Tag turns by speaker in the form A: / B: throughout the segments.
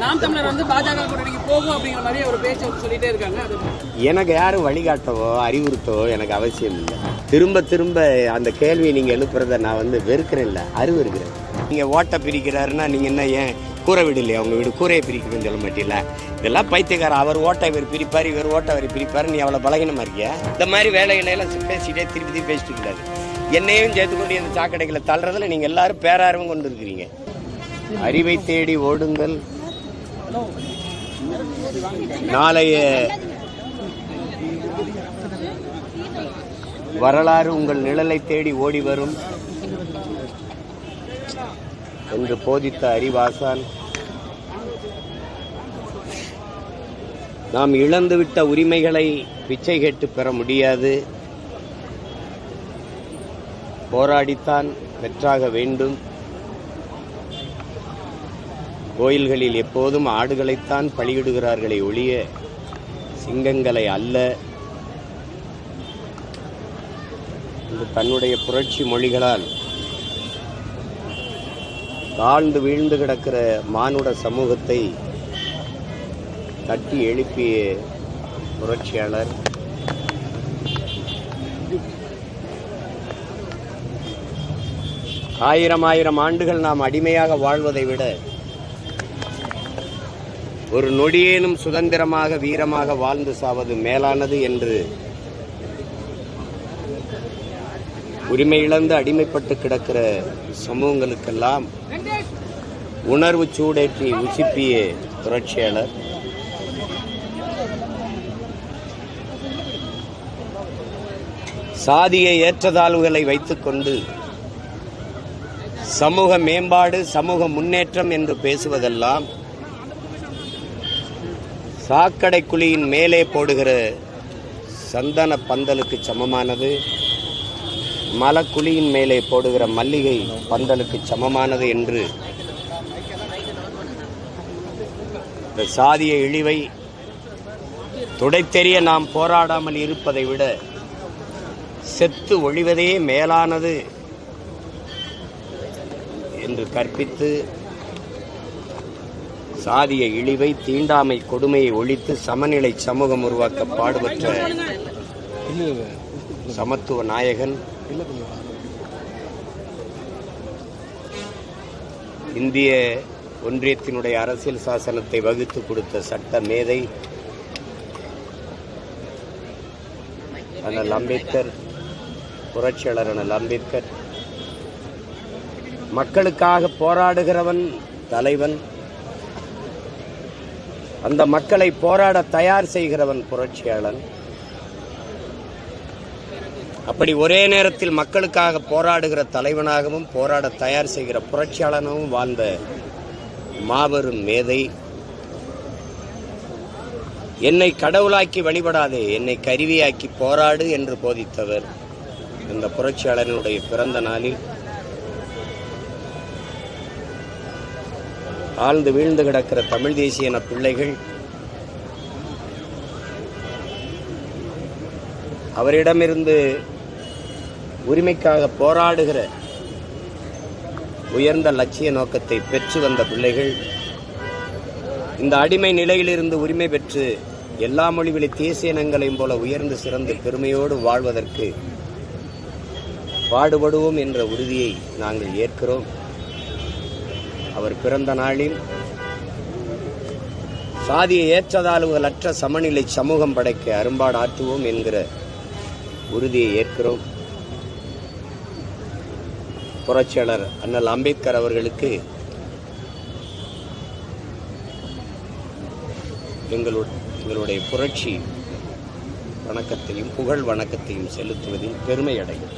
A: நாம் தமிழர் வந்து பாஜக கூட்டணிக்கு போகும் அப்படிங்கிற மாதிரி ஒரு பேச்சு சொல்லிட்டே இருக்காங்க.
B: எனக்கு யாரும் வழிகாட்டவோ அறிவுறுத்தவோ எனக்கு அவசியம் இல்லை. திரும்ப திரும்ப அந்த கேள்வியை நீங்கள் எழுப்புறத நான் வந்து வெறுக்கிறேன்ல அறிவு இருக்கிறேன் நீங்கள் ஓட்டை பிரிக்கிறாருன்னா நீங்கள் என்ன ஏன் கூரை வீடு இல்லையா உங்கள் வீடு கூரையை பிரிக்கணும்னு சொல்ல மாட்டீங்களா? இதெல்லாம் பைத்தியக்காரன் அவர் ஓட்டை இவர் பிரிப்பார் இவர் ஓட்டை அவர் பிரிப்பார் நீ அவ்வளோ பலகீனமா இருக்கியா? இந்த மாதிரி வேலைகளை எல்லாம் பேசிட்டே திருப்பி திருப்பி பேசிட்டு இருக்காரு. என்னையும் சேர்த்துக்கொண்டு இந்த சாக்கடைகளை தள்ளுறதுல நீங்கள் எல்லாரும் பேரார்வம் கொண்டு இருக்கிறீங்க. அறிவை தேடி ஓடுங்கள். நாளைய வரலாறு உங்கள் நிழலை தேடி ஓடி வரும் என்று போதித்த அறிவாசான் நாம் இழந்துவிட்ட உரிமைகளை பிச்சை கேட்டு பெற முடியாது. போராடித்தான் பெற்றாக வேண்டும். கோயில்களில் எப்போதும் ஆடுகளைத்தான் பலியிடுகிறார்களே ஒழிய சிங்கங்களை அல்ல. தன்னுடைய புரட்சி மொழிகளால் தாழ்ந்து வீழ்ந்து கிடக்கிற மானுட சமூகத்தை தட்டி எழுப்பிய புரட்சியாளர். ஆயிரம் ஆயிரம் ஆண்டுகள் நாம் அடிமையாக வாழ்வதை விட ஒரு நொடியேனும் சுதந்திரமாக வீரமாக வாழ்ந்து சாவது மேலானது என்று உரிமை இழந்து அடிமைப்பட்டு கிடக்கிற சமூகங்களுக்கெல்லாம் உணர்வு சூடேற்றி உசிப்பிய புரட்சியாளர். சாதிய ஏற்றதாழ்வுகளை வைத்துக்கொண்டு சமூக மேம்பாடு சமூக முன்னேற்றம் என்று பேசுவதெல்லாம் சாக்கடை குழியின் மேலே போடுகிற சந்தன பந்தலுக்கு சமமானது மலக்குழியின் மேலே போடுகிற மல்லிகை பந்தலுக்கு சமமானது என்று இந்த சாதிய இழிவை துடைத்தெறிய நாம் போராடாமல் இருப்பதை விட செத்து ஒழிவதே மேலானது என்று கற்பித்து சாதிய இழிவை தீண்டாமை கொடுமையை ஒழித்து சமநிலை சமூகம் உருவாக்க பாடுபட்ட சமத்துவ நாயகன் இந்திய ஒன்றியத்தினுடைய அரசியல் சாசனத்தை வகுத்து கொடுத்த சட்ட மேதை அண்ணல் அம்பேத்கர் புரட்சியாளர் அண்ணல் அம்பேத்கர். மக்களுக்காக போராடுகிறவன் தலைவன். அந்த மக்களை போராட தயார் செய்கிறவன் புரட்சியாளன். அப்படி ஒரே நேரத்தில் மக்களுக்காக போராடுகிற தலைவனாகவும் போராட தயார் செய்கிற புரட்சியாளனாகவும் வாழ்ந்த மாபெரும் மேதை. என்னை கடவுளாக்கி வழிபடாதே என்னை கருவியாக்கி போராடு என்று போதித்தவர் இந்த புரட்சியாளனுடைய பிறந்த நாளில். ஆழ்ந்து வீழ்ந்து கிடக்கிற தமிழ் தேசிய இன பிள்ளைகள் அவரிடமிருந்து உரிமைக்காக போராடுகிற உயர்ந்த லட்சிய நோக்கத்தை பெற்று வந்த பிள்ளைகள் இந்த அடிமை நிலையிலிருந்து உரிமை பெற்று எல்லா மொழிகளில் தேசிய இனங்களையும் போல உயர்ந்து சிறந்து பெருமையோடு வாழ்வதற்கு பாடுபடுவோம் என்ற உறுதியை நாங்கள் ஏற்கிறோம். அவர் பிறந்த நாளில் சாதிய ஏற்றதாழ்வுகளற்ற சமநிலை சமூகம் படைக்க அரும்பாடு ஆற்றுவோம் என்கிற உறுதியை ஏற்கிறோம். புரட்சியாளர் அண்ணல் அம்பேத்கர் அவர்களுக்கு எங்களு- எங்களுடைய புரட்சி வணக்கத்தையும் புகழ் வணக்கத்தையும் செலுத்துவதில் பெருமை அடையும்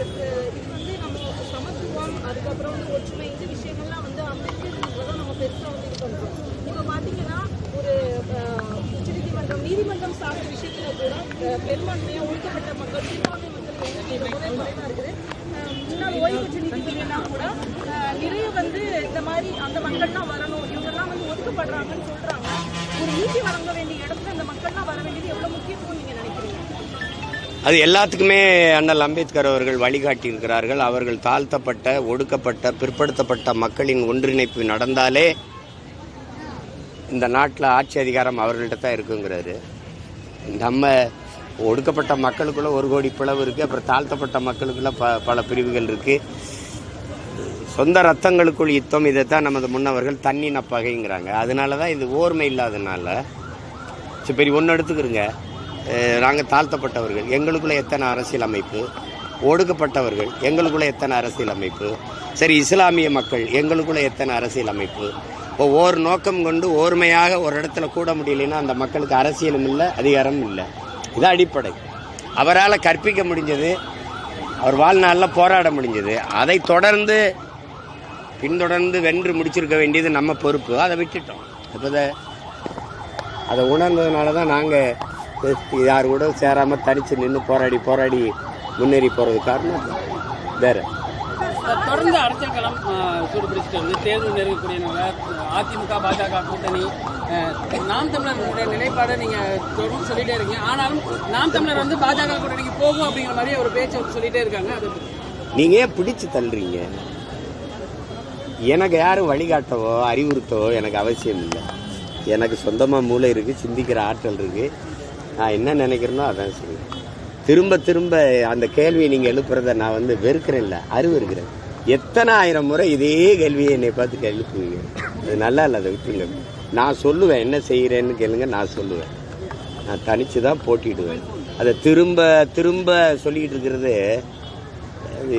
C: இது வந்து நம்ம சமத்துவம் அதுக்கப்புறம் வந்து ஒற்றுமை இந்த விஷயங்கள்லாம் வந்து அம்பேத்கர் நம்ம பெருசாக வந்து இது பண்ணுறோம் இப்போ பார்த்தீங்கன்னா ஒரு அஹ், உச்சநீதிமன்றம் நீதிமன்றம் சார்ந்த விஷயத்துல கூட அஹ், பெரும்பான்மையாக ஒடுக்கப்பட்ட மக்கள் சிறுபான்மை மக்கள் குறைவாக இருக்குது. முன்னாள் கூட நிறைய வந்து இந்த மாதிரி அந்த மக்கள்லாம் வரணும் இவங்கெல்லாம் வந்து ஒதுக்கப்படுறாங்கன்னு ஒரு நீதி வழங்க வேண்டிய இடத்துல இந்த மக்கள்லாம் வர வேண்டியது முக்கியத்துவம் நினைக்கிறீங்க?
B: அது எல்லாத்துக்குமே அண்ணல் அம்பேத்கர் அவர்கள் வழிகாட்டியிருக்கிறார்கள். அவர்கள் தாழ்த்தப்பட்ட ஒடுக்கப்பட்ட பிற்படுத்தப்பட்ட மக்களின் ஒன்றிணைப்பு நடந்தாலே இந்த நாட்டில் ஆட்சி அதிகாரம் அவர்கள்ட்ட தான் இருக்குங்கிறாரு. நம்ம ஒடுக்கப்பட்ட மக்களுக்குள்ள ஒரு கோடி பிளவு இருக்குது அப்புறம் தாழ்த்தப்பட்ட மக்களுக்குள்ள ப பல பிரிவுகள் இருக்குது சொந்த ரத்தங்களுக்குள் யுத்தம் இதைத்தான் நமது முன்னவர்கள் தண்ணின பகைங்கிறாங்க அதனால தான் இது ஓர்மை இல்லாதனால சரி பெரிய ஒன்று எடுத்துக்கிறோங்க. நாங்கள் தாழ்த்தப்பட்டவர்கள் எங்களுக்குள்ள எத்தனை அரசியல் அமைப்பு ஒடுக்கப்பட்டவர்கள் எங்களுக்குள்ள எத்தனை அரசியல் அமைப்பு சரி இஸ்லாமிய மக்கள் எங்களுக்குள்ள எத்தனை அரசியல் அமைப்பு இப்போ ஓர் நோக்கம் கொண்டு ஓர்மையாக ஒரு இடத்துல கூட முடியலைன்னா அந்த மக்களுக்கு அரசியலும் இல்லை அதிகாரமும் இல்லை. இது அடிப்படை. அவரால் கற்பிக்க முடிஞ்சது அவர் வாழ்நாளில் போராட முடிஞ்சது. அதை தொடர்ந்து பின்தொடர்ந்து வென்று முடிச்சிருக்க வேண்டியது நம்ம பொறுப்பு. அதை விட்டுட்டோம். இப்போ அதை உணர்ந்ததுனால தான் நாங்கள் யார் கூட சேராமல் தனித்து நின்று போராடி போராடி முன்னேறி போகிறது காரணம் வேறு.
A: தொடர்ந்து அரசியல் களம் சூடுபிடிச்சிட்டு வந்து தேர்தல் நெருங்கக்கூடியவங்க அதிமுக பாஜக கூட்டணி நாம் தமிழர்களுடைய நிலைப்பாடை நீங்க தொடர்ந்து சொல்லிட்டே இருக்கீங்க. ஆனாலும் நாம் தமிழர் வந்து பாஜக கூட்டணிக்கு போகும் அப்படிங்கிற மாதிரி ஒரு பேச்சு சொல்லிட்டே இருக்காங்க. அது
B: நீங்கள் ஏன் பிடிச்சு தள்ளுறீங்க? எனக்கு யாரும் வழிகாட்டவோ அறிவுறுத்தவோ எனக்கு அவசியம் இல்லை. எனக்கு சொந்தமாக மூளை இருக்குது சிந்திக்கிற ஆற்றல் இருக்குது நான் என்ன நினைக்கிறேனோ அதான் செய்வேன் திரும்ப திரும்ப அந்த கேள்வியை நீங்கள் எழுப்புறத நான் வந்து வெறுக்கிறேன் இல்லை அறிவு இருக்கிறேன் எத்தனை ஆயிரம் முறை இதே கேள்வியை என்னை பார்த்து எழுப்புவீங்க? அது நல்லா இல்லை அதை விட்டுருங்க. நான் சொல்லுவேன் என்ன செய்கிறேன்னு கேளுங்க நான் சொல்லுவேன். நான் தனித்து தான் போட்டிடுவேன் அதை திரும்ப திரும்ப சொல்லிக்கிட்டு இருக்கிறது அது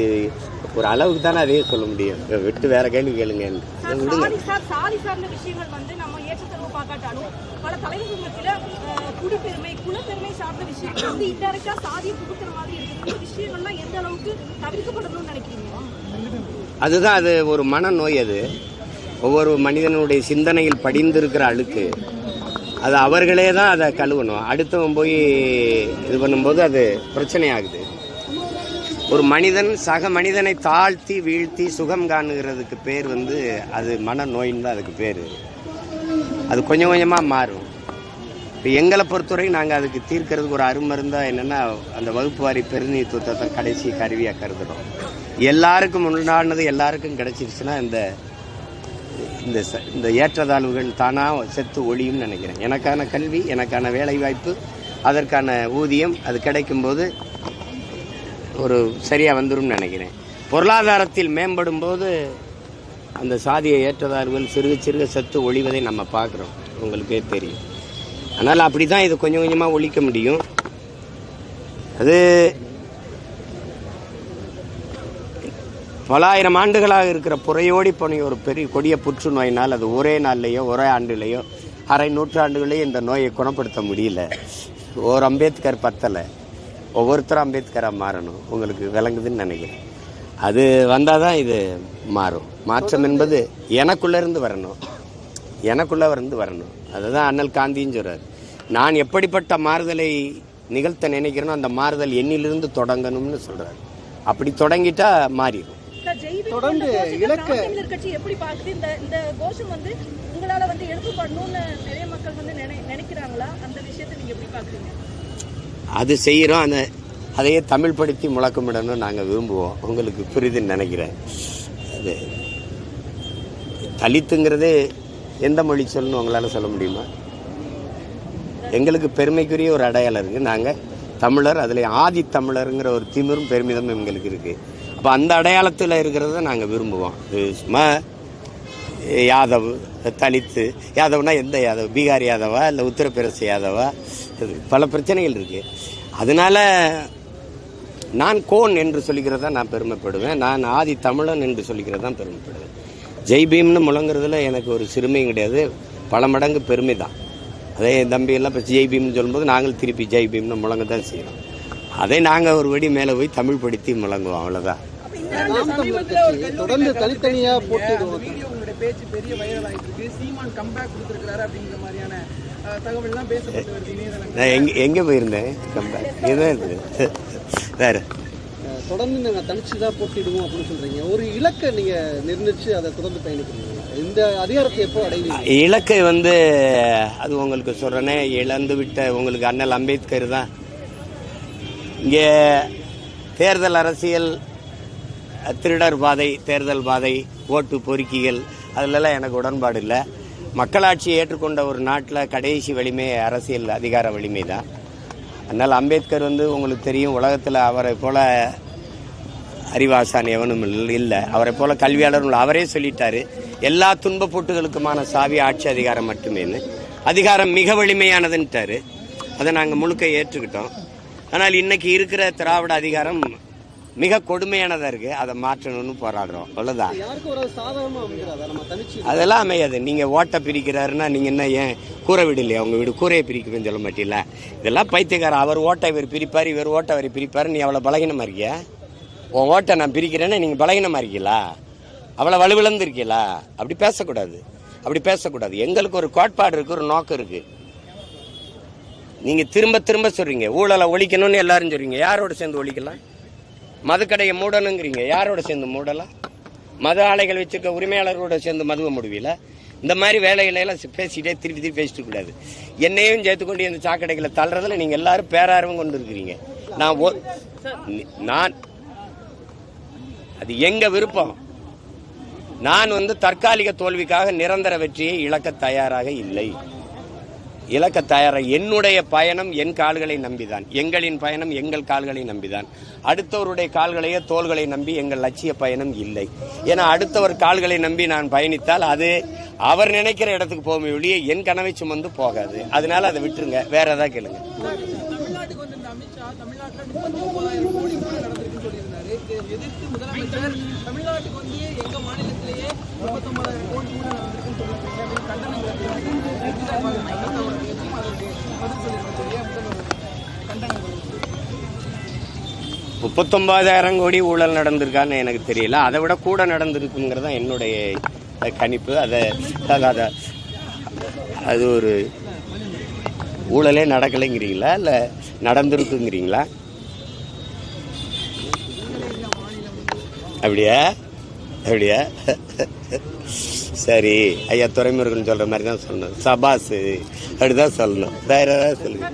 B: ஒரு அளவுக்கு தானே அதையே சொல்ல முடியும். விட்டு வேற கேள்வி கேளுங்க விடுங்க.
C: சாதி சார் சாதி சார்ந்த விஷயங்கள் வந்து நம்ம ஏற்றத்தரவு பார்க்காட்டாலும் பல தலைவர்கள் மத்தியில அஹ், குடிப்பெருமை குலப்பெருமை சார்ந்த விஷயங்கள் வந்து இன்டெரக்டா சாதியை புகுத்துற மாதிரி இருக்கு இந்த விஷயங்கள்லாம் எந்த அளவுக்கு தவிர்க்கப்படணும்னு நினைக்கிறீங்க?
B: அதுதான் அது ஒரு மனநோய் அது. ஒவ்வொரு மனிதனுடைய சிந்தனையில் படிந்திருக்கிற அழுக்கு. அது அவர்களே தான் அதை கழுவணும். அடுத்தவன் போய் இது பண்ணும்போது அது பிரச்சனையாகுது. ஒரு மனிதன் சக மனிதனை தாழ்த்தி வீழ்த்தி சுகம் காணுகிறதுக்கு பேர் வந்து அது மனநோயின்னு தான் அதுக்கு பேர். அது கொஞ்சம் கொஞ்சமாக மாறும். இப்போ எங்களை பொறுத்தவரைக்கும் நாங்கள் அதுக்கு தீர்க்கறதுக்கு ஒரு அருமருந்தாக என்னென்னா அந்த வகுப்பு வாரி பிரதிநிதித்துவத்தை தான் கடைசி கருவியாக கருதுகிறோம் எல்லாருக்கும் உண்டானது எல்லாருக்கும் கிடைச்சிருச்சுன்னா இந்த இந்த ச- இந்த ஏற்றத்தாழ்வுகள் தானாக செத்து ஒழியும்னு நினைக்கிறேன். எனக்கான கல்வி எனக்கான வேலைவாய்ப்பு அதற்கான ஊதியம் அது கிடைக்கும்போது ஒரு சரியாக வந்துடும்னு நினைக்கிறேன். பொருளாதாரத்தில் மேம்படும் போது அந்த சாதியை ஏற்றதார்கள் சிறுக சிறுக சத்து ஒழிவதை நம்ம பார்க்குறோம். உங்களுக்கே தெரியும். அதனால் அப்படி தான் இது கொஞ்சம் கொஞ்சமாக ஒழிக்க முடியும். அது பலாயிரம் ஆண்டுகளாக இருக்கிற புறையோடி போன ஒரு பெரிய கொடிய புற்றுநோயினால் அது ஒரே நாள்லேயோ ஒரே ஆண்டுலேயோ அரை நூற்றாண்டுகளையும் இந்த நோயை குணப்படுத்த முடியல. ஓர் அம்பேத்கர் பத்தலை. ஒவ்வொருத்தரும் அம்பேத்கராக மாறணும். உங்களுக்கு விளங்குதுன்னு நினைக்கிறேன். அது வந்தால் தான் இது மாறும். மாற்றம் என்பது எனக்குள்ளே இருந்து வரணும். எனக்குள்ளே இருந்து வரணும். அதுதான் அண்ணல் காந்தியும் சொல்றார். நான் எப்படிப்பட்ட மாறுதலை நிகழ்த்த நினைக்கிறேனோ அந்த மாறுதல் என்னிலிருந்து தொடங்கணும்னு சொல்றாரு. அப்படி தொடங்கிட்டா மாறிடும்.
D: தொடர்ந்து இலக்க-
C: கட்சி எப்படி பார்க்குது? இந்த இந்த கோஷம் வந்து உங்களால வந்து எழுப்பப்படணும்னு நிறைய மக்கள் வந்து நினை- நினைக்கிறாங்களா? அந்த விஷயத்தை நீங்க எப்படி பாக்குறீங்க
B: அது செய்கிறோம் அந்த அதையே தமிழ் படுத்தி முழக்கமிடணும்னு நாங்கள் விரும்புவோம். உங்களுக்கு புரிதுன்னு நினைக்கிறேன். அது தலித்துங்கிறது எந்த மொழி சொல்லணும் உங்களால் சொல்ல முடியுமா? எங்களுக்கு பெருமைக்குரிய ஒரு அடையாளம் இருக்குது நாங்கள் தமிழர் அதில் ஆதி தமிழருங்கிற ஒரு திமிரும் பெருமிதமும் எங்களுக்கு இருக்குது அப்போ அந்த அடையாளத்தில் இருக்கிறத நாங்கள் விரும்புவோம். இது சும்மா யாதவ் தலித்து யாதவ்னா எந்த யாதவ்? பீகார் யாதவா? இல்லை உத்தரப்பிரதேச யாதவா? பல பிரச்சனைகள் இருக்குது அதனால நான் கோன் என்று சொல்லிக்கிறதா நான் பெருமைப்படுவேன். நான் ஆதி தமிழன் என்று சொல்லிக்கிறது தான் பெருமைப்படுவேன். ஜெய் பீம்னு முழங்குறதுல எனக்கு ஒரு சிறுமையும் கிடையாது. பல மடங்கு பெருமை தான். அதே என் தம்பி எல்லாம் இப்போ ஜெய் பீம்னு சொல்லும்போது நாங்கள் திருப்பி ஜெய் பீம்னு முழங்க தான் செய்கிறோம் அதை நாங்கள் ஒரு வெடி மேலே போய் தமிழ் படுத்தி முழங்குவோம் அவ்வளோதான்
D: தொடர்ந்து தனித்தனியா
A: உங்களுடைய பேச்சு பெரிய வைரல் ஆயிட்டு சீமான் கம்பேக் கொடுத்துருக்காரு அப்படிங்கிற மாதிரியான தகவல்லாம் பேசப்பட்டு வருது
B: எங்கே எங்கே போயிருந்தேன்? கம்பேக் இதுதான் இருக்குது வேறு.
D: தொடர்ந்து நாங்க தனிச்சு தான் போட்டிடுவோம் அப்படின்னு சொல்றீங்க. ஒரு இலக்கை நீங்க நிர்ணயிச்சு அதை தொடர்ந்து பயணிக்கிறீங்க. இந்த அதிகாரத்தை எப்போ அடைவீங்க?
B: இலக்கை வந்து அது உங்களுக்கு சொல்கிறேனே இழந்து விட்ட உங்களுக்கு அண்ணல் அம்பேத்கர் தான். இங்கே தேர்தல் அரசியல் திருடர் பாதை தேர்தல் பாதை ஓட்டு பொறுக்கிகள் அதிலெல்லாம் எனக்கு உடன்பாடு இல்லை. மக்களாட்சியை ஏற்றுக்கொண்ட ஒரு நாட்டில் கடைசி வலிமை அரசியல் அதிகார வலிமை தான் அதனால் அம்பேத்கர் வந்து உங்களுக்கு தெரியும் உலகத்தில் அவரை போல அறிவாசான் எவனும் இல்லை. அவரை போல கல்வியாளரும் அவரே சொல்லிட்டாரு எல்லா துன்பப்பூட்டுகளுக்குமான சாவி ஆட்சி அதிகாரம் மட்டுமேன்னு. அதிகாரம் மிக வலிமையானதுன்ட்டாரு. அதை நாங்கள் முழுக்க ஏற்றுக்கிட்டோம். ஆனால் இன்னைக்கு இருக்கிற திராவிட அதிகாரம் மிக கொடுமையானதாக இருக்குது அதை மாற்றணும்னு போராடுறோம். அவ்வளோதான் அதெல்லாம் அமையாது. நீங்கள் ஓட்டை பிரிக்கிறாருன்னா நீங்கள் என்ன ஏன் கூரை வீடு இல்லையா உங்கள் வீடு கூரையை பிரிக்கணும்னு சொல்ல மாட்டீங்களா? இதெல்லாம் பைத்தியக்காரன். அவர் ஓட்டை இவர் பிரிப்பார் இவர் ஓட்டை அவர் பிரிப்பார். நீ அவ்வளோ பலகீனமாக இருக்கியா? உன் ஓட்டை நான் பிரிக்கிறேன்னா நீங்கள் பலகீனமாக இருக்கீங்களா? அவ்வளோ வலுவிழந்து இருக்கீங்களா? அப்படி பேசக்கூடாது. அப்படி பேசக்கூடாது. எங்களுக்கு ஒரு கோட்பாடு இருக்குது ஒரு நோக்கம் இருக்குது நீங்கள் திரும்ப திரும்ப சொல்கிறீங்க ஊழலை ஒழிக்கணும்னு எல்லாரும் சொல்றீங்க. யாரோட சேர்ந்து ஒழிக்கலாம்? மதுக்கடையை மூடணுங்கிறீங்க. யாரோட சேர்ந்து மூடலாம் மது ஆலைகள் வச்சிருக்க உரிமையாளர்களோட சேர்ந்து மதுவை முடிவில? இந்த மாதிரி வேலைகளெல்லாம் பேசிட்டே திருப்பி திருப்பி பேசிட்டு கூடாது. என்னையும் சேர்த்துக்கொண்டு இந்த சாக்கடைகளை தள்ளுறதுல நீங்க எல்லாரும் பேரார்வம் கொண்டு இருக்கிறீங்க. நான் ஒ- நான் அது எங்க விருப்பம்? நான் வந்து தற்காலிக தோல்விக்காக நிரந்தர வெற்றியை இழக்க தயாராக இல்லை. இழக்க தயார என்னுடைய பயணம் என் கால்களை நம்பிதான். எங்களின் பயணம் எங்கள் கால்களை நம்பிதான். அடுத்தவருடைய கால்களையோ தோள்களை நம்பி எங்கள் லட்சிய பயணம் இல்லை. ஏன்னா அடுத்தவர் கால்களை நம்பி நான் பயணித்தால் அது அவர் நினைக்கிற இடத்துக்கு போகும் ஒழிய என் கனவை சுமந்து போகாது. அதனால அதை விட்டுருங்க. வேற ஏதாவது கேளுங்க.
E: தமிழ்நாட்டுக்கு முப்பத்தொன்பதாயிரம் கோடி ஊழல் நடந்திருக்கான்னு
B: எனக்கு தெரியல. அதை விட கூட நடந்திருக்குங்கிறது தான் என்னுடைய கணிப்பு. அதை அதை- அது ஒரு ஊழலே நடக்கலைங்கிறீங்களா? இல்லை நடந்திருக்குங்கிறீங்களா? அப்படியா? அப்படியா? சரி. ஐயா துறைமுருகன் சொல்ற மாதிரி தான் சொல்லணும். சபாஸ் அப்படிதான் சொல்லணும். வேற ஏதாவது சொல்லுங்க.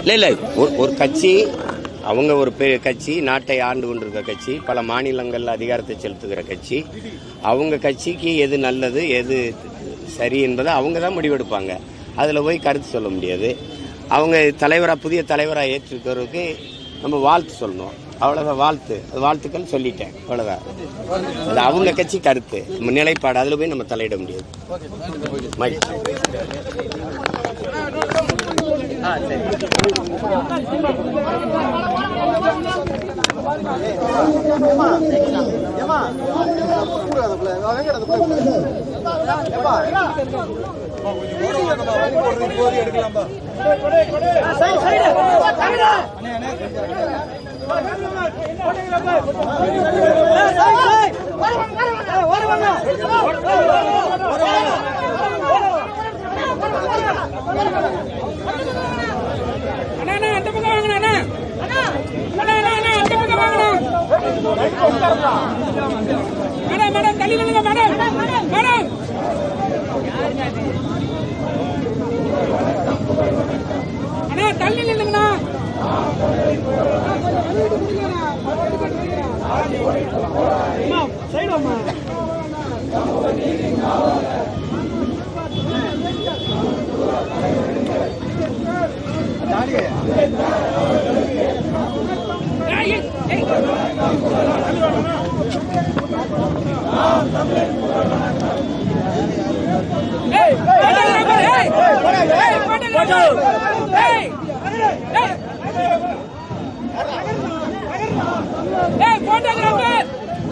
B: இல்லை இல்லை. ஒரு ஒரு கட்சி அவங்க ஒரு பெரிய கட்சி நாட்டை ஆண்டு கொண்டிருக்க கட்சி பல மாநிலங்களில் அதிகாரத்தை செலுத்துகிற கட்சி அவங்க கட்சிக்கு எது நல்லது எது சரி என்பதை அவங்க தான் முடிவெடுப்பாங்க. அதில் போய் கருத்து சொல்ல முடியாது. அவங்க தலைவராக புதிய தலைவராக ஏற்றிருக்கிறவருக்கு நம்ம வாழ்த்து சொல்லணும் அவ்வளோதான் வாழ்த்து. அது வாழ்த்துக்கள் சொல்லிட்டேன். அவ்வளோதான் அது அவங்க கட்சி கருத்து. நம்ம நிலைப்பாடு அதில் போய் நம்ம தலையிட முடியாது. மகிழ்ச்சி ஆ சரி
A: அண்ணா அண்ணா அந்த பக்கம் வாங்கண்ணா அண்ணா அண்ணா அண்ணா அண்ணா அந்த பக்கம் வாங்கண்ணா மேடம் மேடம் தள்ளி நில்லுங்க மேடம் மேடம் அண்ணா தள்ளி நில்லுங்கண்ணா. ஏய், ஏய், ஏய். ஏய், போட்டோ கிராமர், ஏய், Underground.